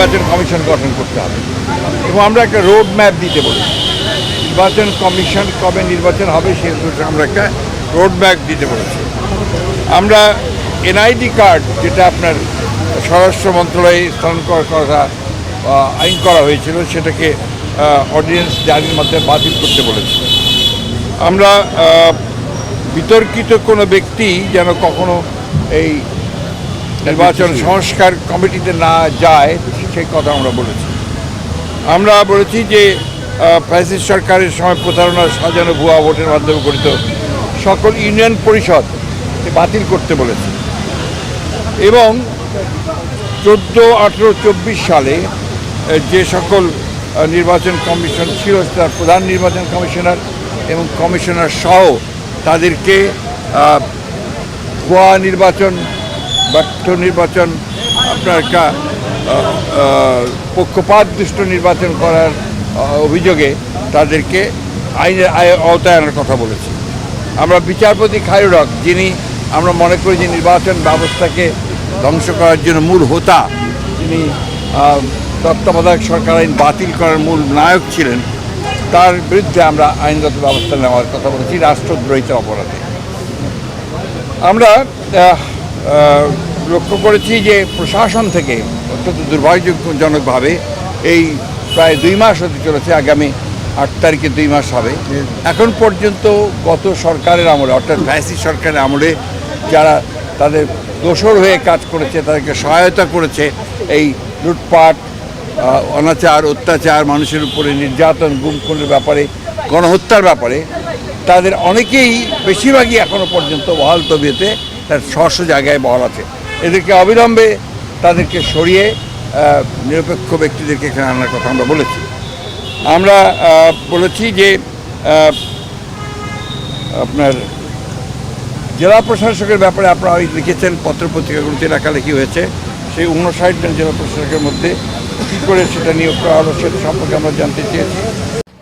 নির্বাচন কমিশন গঠন করতে হবে। এবং আমরা একটা রোড ম্যাপ দিতে বলি নির্বাচন কমিশন কবে নির্বাচন হবে সে আমরা একটা রোড ম্যাপ দিতে বলেছি। আমরা এনআইডি কার্ড যেটা আপনার স্বরাষ্ট্র মন্ত্রণালয়ে স্থানান্তর করার কথা আইন করা হয়েছিল সেটাকে অর্ডিন্যান্স জারির মাধ্যমে বাতিল করতে বলেছি। আমরা বিতর্কিত কোনো ব্যক্তি যেন কখনো এই নির্বাচন সংস্কার কমিটিতে না যায় সেই কথা আমরা বলেছি। আমরা বলেছি যে ফ্যাসিস্ট সরকারের সময় প্রতারণার সাজানো ভুয়া ভোটের মাধ্যমে গঠিত সকল ইউনিয়ন পরিষদ বাতিল করতে বলেছে। এবং চোদ্দ আঠেরো চব্বিশ সালে যে সকল নির্বাচন কমিশন ছিল, তার প্রধান নির্বাচন কমিশনার এবং কমিশনার সহ তাদেরকে ভুয়া নির্বাচন, ব্যর্থ নির্বাচন, আপনার পক্ষপাত দুষ্ট নির্বাচন করার অভিযোগে তাদেরকে আইনের আয়- আওতায় আনার কথা বলেছি। আমরা বিচারপতি খায়ুরক, যিনি আমরা মনে করি যে নির্বাচন ব্যবস্থাকে ধ্বংস করার জন্য মূল হোতা, যিনি তত্ত্বাবধায়ক সরকার আইন বাতিল করার মূল নায়ক ছিলেন, তার বিরুদ্ধে আমরা আইনগত ব্যবস্থা নেওয়ার কথা বলেছি, রাষ্ট্রদ্রোহিতা অপরাধে। আমরা লক্ষ্য করেছি যে প্রশাসন থেকে অত্যন্ত দুর্ভাগ্যজনকভাবে এই প্রায় দুই মাস হতে চলেছে আগামী আট তারিখে দুই মাস হবে। এখন পর্যন্ত গত সরকারের আমলে অর্থাৎ ভ্যাসি সরকারের আমলে যারা তাদের দোষর হয়ে কাজ করেছে তাদেরকে সহায়তা করেছে এই লুটপাট অনাচার অত্যাচার মানুষের উপরে নির্যাতন গুম খুনের ব্যাপারে গণহত্যার ব্যাপারে তাদের অনেকেই বেশিরভাগই এখনও পর্যন্ত বহাল তবিয়েতে তার স্বস্ব জায়গায় বহাল আছে। এদেরকে অবিলম্বে তাদেরকে সরিয়ে নিরপেক্ষ ব্যক্তিদেরকে এখানে আনার কথা আমরা বলেছি। আমরা বলেছি যে আপনার জেলা প্রশাসকের ব্যাপারে আপনারা লিখেছেন পত্রপত্রিকাগুলোতে লেখালেখি হয়েছে। সেই উনষাট জন জেলা প্রশাসকের মধ্যে কী করে সেটা নিয়োগ করা হলো সেটা সম্পর্কে আমরা জানতে চেয়েছি।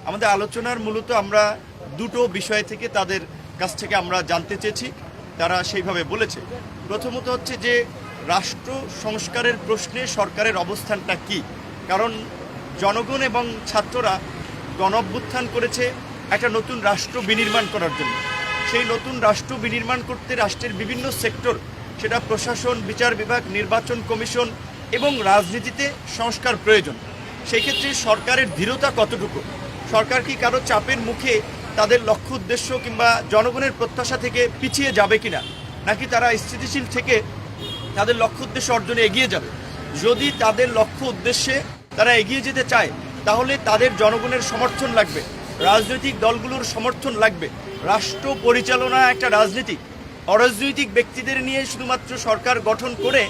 আমাদের আলোচনার মূলত আমরা দুটো বিষয় থেকে তাদের কাছ থেকে আমরা জানতে চেয়েছি, তারা সেইভাবে বলেছে। প্রথমত হচ্ছে যে রাষ্ট্র সংস্কারের প্রশ্নে সরকারের অবস্থানটা কি? কারণ জনগণ এবং ছাত্ররা গণভ্যুত্থান করেছে একটা নতুন রাষ্ট্র বিনির্মাণ করার জন্য। সেই নতুন রাষ্ট্র বিনির্মাণ করতে রাষ্ট্রের বিভিন্ন সেক্টর, সেটা প্রশাসন, বিচার বিভাগ, নির্বাচন কমিশন এবং রাজনীতিতে সংস্কার প্রয়োজন। সেক্ষেত্রে সরকারের দৃঢ়তা কতটুকু? সরকার কি কারও চাপের মুখে তাদের লক্ষ্য, উদ্দেশ্য কিংবা জনগণের প্রত্যাশা থেকে পিছিয়ে যাবে কিনা? নাকি তারা স্থিতিশীল থেকে তাদের লক্ষ্য উদ্দেশ্য অর্জনে এগিয়ে যাবে। যদি তাদের লক্ষ্য উদ্দেশ্যে তারা এগিয়ে যেতে চায়, তাহলে তাদের জনগণের সমর্থন লাগবে, রাজনৈতিক দলগুলোর সমর্থন লাগবে। রাষ্ট্র পরিচালনা একটা রাজনীতি। অরাজনৈতিক ব্যক্তিদের নিয়ে শুধুমাত্র সরকার গঠন করে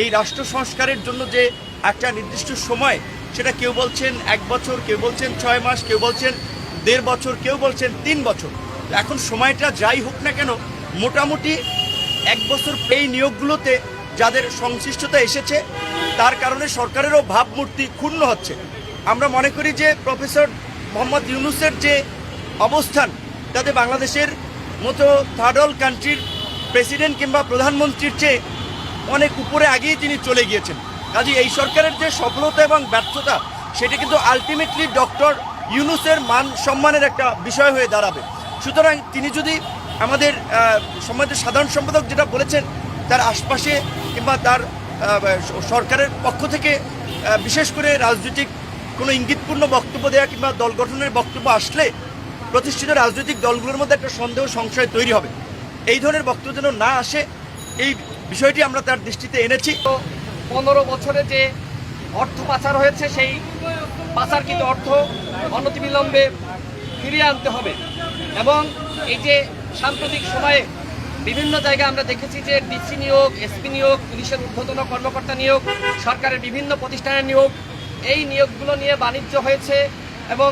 এই রাষ্ট্র সংস্কারের জন্য যে একটা নির্দিষ্ট সময়, সেটা কেউ বলছেন এক বছর, কেউ বলছেন ছয় মাস, কেউ বলছেন দেড় বছর, কেউ বলছেন তিন বছর। এখন সময়টা যাই হোক না কেন, মোটামুটি এক বছর এই নিয়োগগুলোতে যাদের সংশ্লিষ্টতা এসেছে, তার কারণে সরকারেরও ভাবমূর্তি ক্ষুণ্ণ হচ্ছে। আমরা মনে করি যে প্রফেসর মোহাম্মদ ইউনুসের যে অবস্থান, তাতে বাংলাদেশের মতো থার্ড ওয়ার্ল্ড কান্ট্রির প্রেসিডেন্ট কিংবা প্রধানমন্ত্রীর চেয়ে অনেক উপরে আগেই তিনি চলে গিয়েছেন। কাজে এই সরকারের যে সফলতা এবং ব্যর্থতা, সেটা কিন্তু আলটিমেটলি ডক্টর ইউনুসের মান সম্মানের একটা বিষয় হয়ে দাঁড়াবে। সুতরাং তিনি যদি আমাদের সমাজের সাধারণ সম্পাদক যেটা বলেছেন, তার আশপাশে কিংবা তার সরকারের পক্ষ থেকে বিশেষ করে রাজনৈতিক কোনো ইঙ্গিতপূর্ণ বক্তব্য দেওয়া কিংবা দল গঠনের বক্তব্য আসলে প্রতিষ্ঠিত রাজনৈতিক দলগুলোর মধ্যে একটা সন্দেহ সংশয় তৈরি হবে। এই ধরনের বক্তব্য যেন না আসে, এই বিষয়টি আমরা তার দৃষ্টিতে এনেছি। তো পনেরো বছরে যে অর্থ পাচার হয়েছে, সেই পাচারকৃত অর্থ অনতিবিলম্বে ফিরিয়ে আনতে হবে। এবং এই যে সাম্প্রতিক সময়ে বিভিন্ন জায়গায় আমরা দেখেছি যে ডিসি নিয়োগ, এসপি নিয়োগ, পুলিশের ঊর্ধ্বতন কর্মকর্তা নিয়োগ, সরকারের বিভিন্ন প্রতিষ্ঠানের নিয়োগ, এই নিয়োগগুলো নিয়ে বাণিজ্য হয়েছে এবং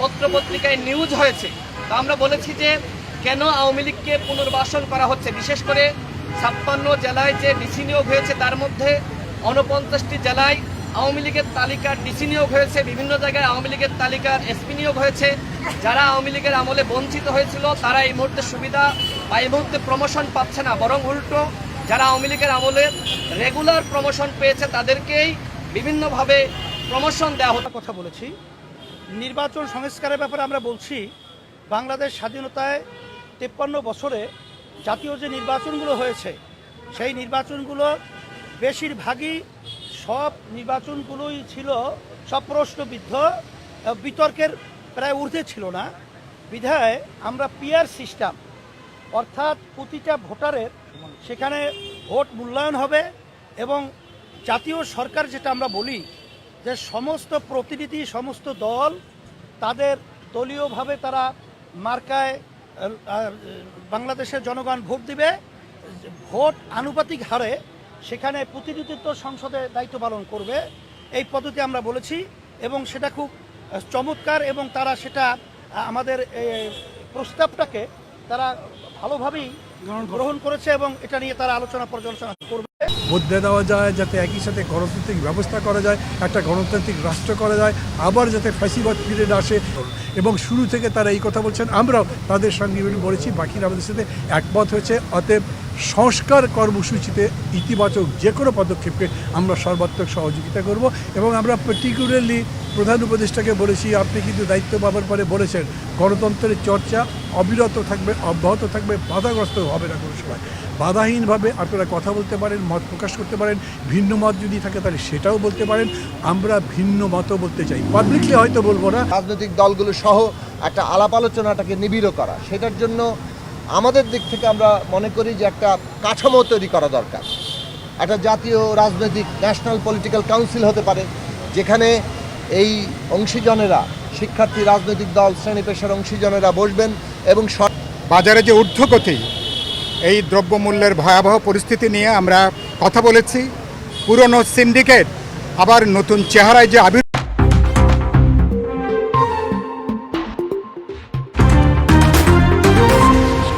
পত্রপত্রিকায় নিউজ হয়েছে। তো আমরা বলেছি যে কেন আওয়ামী লীগকে পুনর্বাসন করা হচ্ছে? বিশেষ করে ছাপ্পান্ন জেলায় যে ডিসি নিয়োগ হয়েছে, তার মধ্যে উনপঞ্চাশটি জেলায় আওয়ামী লীগের তালিকার ডিসি নিয়োগ হয়েছে, বিভিন্ন জায়গায় আওয়ামী লীগের তালিকার এসপি নিয়োগ হয়েছে। যারা আওয়ামী লীগের আমলে বঞ্চিত হয়েছিল, তারা এই মুহূর্তে সুবিধা বা এই মুহূর্তে প্রমোশন পাচ্ছে না। বরং উল্টো, যারা আওয়ামী লীগের আমলে রেগুলার প্রমোশন পেয়েছে, তাদেরকেই বিভিন্নভাবে প্রমোশন দেওয়া হতো। কথা বলেছি, নির্বাচন সংস্কারের ব্যাপারে আমরা বলছি, বাংলাদেশ স্বাধীনতায় তেপ্পান্ন বছরে জাতীয় যে নির্বাচনগুলো হয়েছে, সেই নির্বাচনগুলো বেশিরভাগই সব নির্বাচনগুলোই ছিল, সব প্রশ্নবিদ্ধ বিতর্কের প্রায় ঊর্ধ্বে ছিল না। বিধায় আমরা পিয়ার সিস্টেম, অর্থাৎ প্রতিটা ভোটারের সেখানে ভোট মূল্যায়ন হবে এবং জাতীয় সরকার যেটা আমরা বলি যে সমস্ত প্রতিনিধি, সমস্ত দল তাদের দলীয়ভাবে তারা মার্কায় বাংলাদেশের জনগণ ভোট দিবে। ভোট আনুপাতিক হারে সেখানে প্রতিনিধিত্ব সংসদে দায়িত্ব পালন করবে। এই পদ্ধতি আমরা বলেছি এবং সেটা খুব চমৎকার এবং তারা সেটা আমাদের প্রস্তাবটাকে তারা ভালোভাবেই গ্রহণ করেছে এবং এটা নিয়ে তারা আলোচনা পর্যালোচনা করবে। বদলে দেওয়া যায় যাতে একই সাথে গণতান্ত্রিক ব্যবস্থা করা যায়, একটা গণতান্ত্রিক রাষ্ট্র করা যায়, আবার যাতে ফাঁসিবাদ ফিরে আসে। এবং শুরু থেকে তারা এই কথা বলছেন, আমরাও তাদের সঙ্গে বলেছি বাকিরা আমাদের সাথে একমত হয়েছে। অতএব সংস্কার কর্মসূচিতে ইতিবাচক যে কোনো পদক্ষেপকে আমরা সর্বাত্মক সহযোগিতা করব এবং আমরা পার্টিকুলারলি প্রধান উপদেষ্টাকে বলেছি, আপনি কিন্তু দায়িত্ব পাবার পরে বলেছেন, গণতন্ত্রের চর্চা অবিরত থাকবে, অব্যাহত থাকবে, বাধাগ্রস্ত হবে না কোনো সময়। বাধাহীনভাবে আপনারা কথা বলতে পারেন, মত প্রকাশ করতে পারেন, ভিন্ন মত যদি থাকে তাহলে সেটাও বলতে পারেন, আমরা ভিন্ন মতও বলতে চাই। পাবলিকলি হয়তো বলব না। রাজনৈতিক দলগুলো সহ একটা আলাপ আলোচনাটাকে নিবিড় করা, সেটার জন্য আমাদের দিক থেকে আমরা মনে করি যে একটা কাঠামো তৈরি করা দরকার। একটা জাতীয় রাজনৈতিক ন্যাশনাল পলিটিক্যাল কাউন্সিল হতে পারে, যেখানে এই অংশীজনেরা, শিক্ষার্থী রাজনৈতিক দল, শ্রেণি পেশার অংশীজনেরা বসবেন এবং বাজারে যে ঊর্ধ্বগতি, এই দ্রব্যমূল্যের ভয়াবহ পরিস্থিতি নিয়ে আমরা কথা বলেছি। পুরনো সিন্ডিকেট, আবার নতুন চেহারায় যে আবির